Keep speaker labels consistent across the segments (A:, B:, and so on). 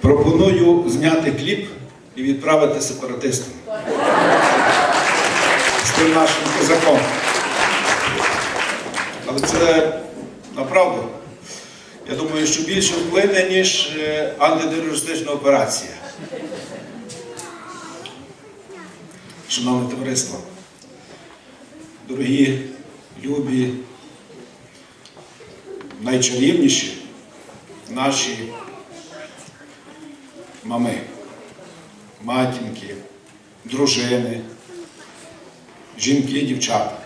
A: Пропоную зняти кліп і відправити сепаратистам. З тим нашим козаком. Але це направду. Я думаю, що більше вплине, ніж е, антитерористична операція. Шановне товариство, дорогі, любі, найчарівніші наші мами, матінки, дружини, жінки, дівчата.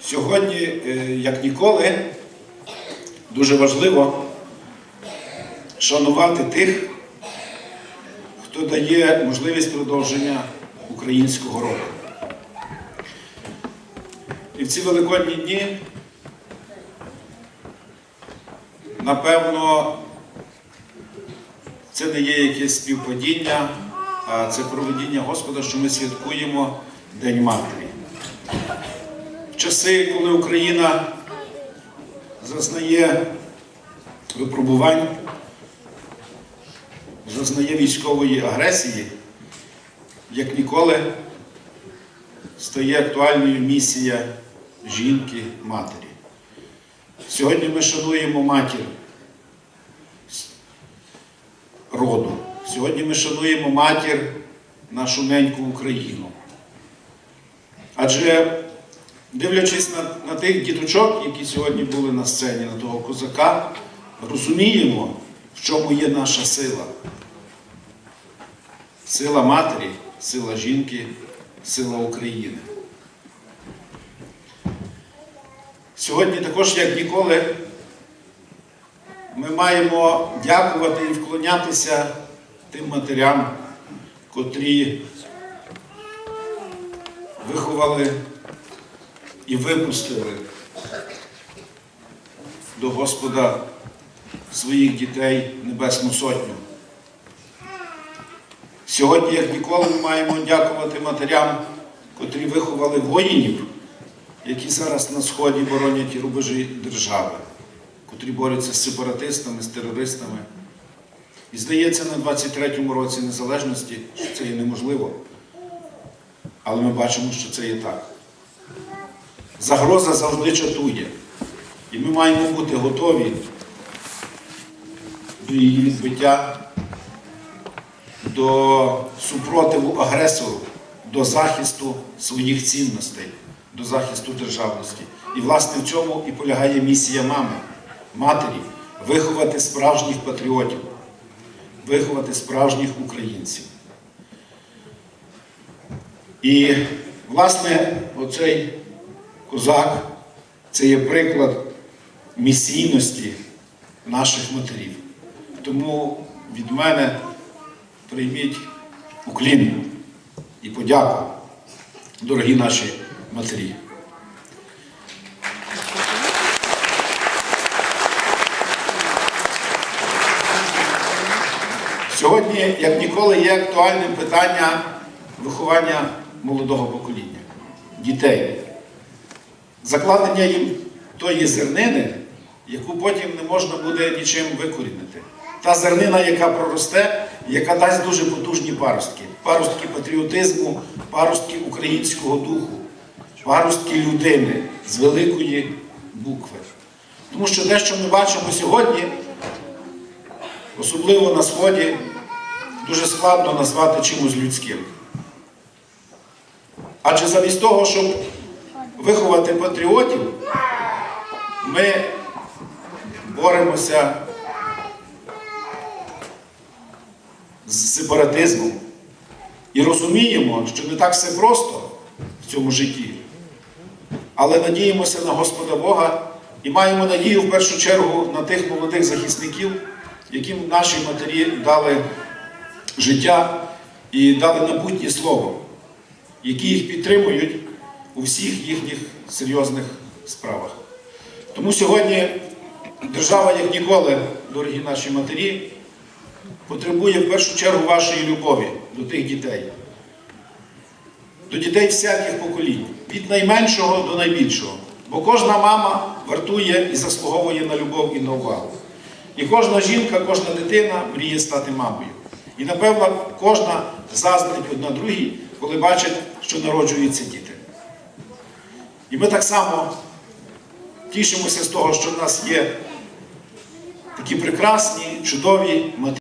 A: Сьогодні, е, як ніколи, дуже важливо шанувати тих, хто дає можливість продовження українського роду. І в ці великодні дні, напевно, це не є якесь співпадіння, а це проведіння Господа, що ми святкуємо День Матері. В часи, коли Україна зазнає випробувань, зазнає військової агресії, як ніколи стає актуальною місія жінки матері. Сьогодні ми шануємо матір роду. Сьогодні ми шануємо матір нашу неньку Україну. Адже, дивлячись на, на тих діточок, які сьогодні були на сцені, на того козака, розуміємо, в чому є наша сила. Сила матері, сила жінки, сила України. Сьогодні також, як ніколи, ми маємо дякувати і вклонятися тим матерям, котрі виховали і випустили до Господа своїх дітей Небесну Сотню. Сьогодні, як ніколи, ми маємо дякувати матерям, котрі виховали воїнів, які зараз на Сході боронять рубежі держави, котрі борються з сепаратистами, з терористами. І здається, на 23-му році незалежності, що це є неможливо. Але ми бачимо, що це є так. Загроза завжди чатує. І ми маємо бути готові до її відбиття, до супротиву агресору, до захисту своїх цінностей, до захисту державності. І, власне, в цьому і полягає місія мами, матері виховати справжніх патріотів, виховати справжніх українців. І, власне, оцей козак це є приклад місійності наших матерів. Тому від мене прийміть уклін і подяку, дорогі наші матері. Сьогодні, як ніколи, є актуальним питання виховання молодого покоління, дітей, закладення їм тої зернини, яку потім не можна буде нічим викорінити. Та зернина, яка проросте, яка дасть дуже потужні паростки. Паростки патріотизму, паростки українського духу, паростки людини з великої букви. Тому що те, що ми бачимо сьогодні, особливо на Сході, дуже складно назвати чимось людським. Адже замість того, щоб виховати патріотів, ми боремося з сепаратизмом і розуміємо, що не так все просто в цьому житті. Але надіємося на Господа Бога і маємо надію в першу чергу на тих молодих захисників, яким наші матері дали життя і дали набутнє слово, які їх підтримують у всіх їхніх серйозних справах. Тому сьогодні держава, як ніколи, дорогі наші матері, потребує в першу чергу вашої любові до тих дітей, до дітей всяких поколінь, від найменшого до найбільшого. Бо кожна мама вартує і заслуговує на любов і на увагу. І кожна жінка, кожна дитина мріє стати мамою. І напевно кожна заздрить одна другій, коли бачить, що народжуються діти. І ми так само тішимося з того, що в нас є такі прекрасні, чудові матері.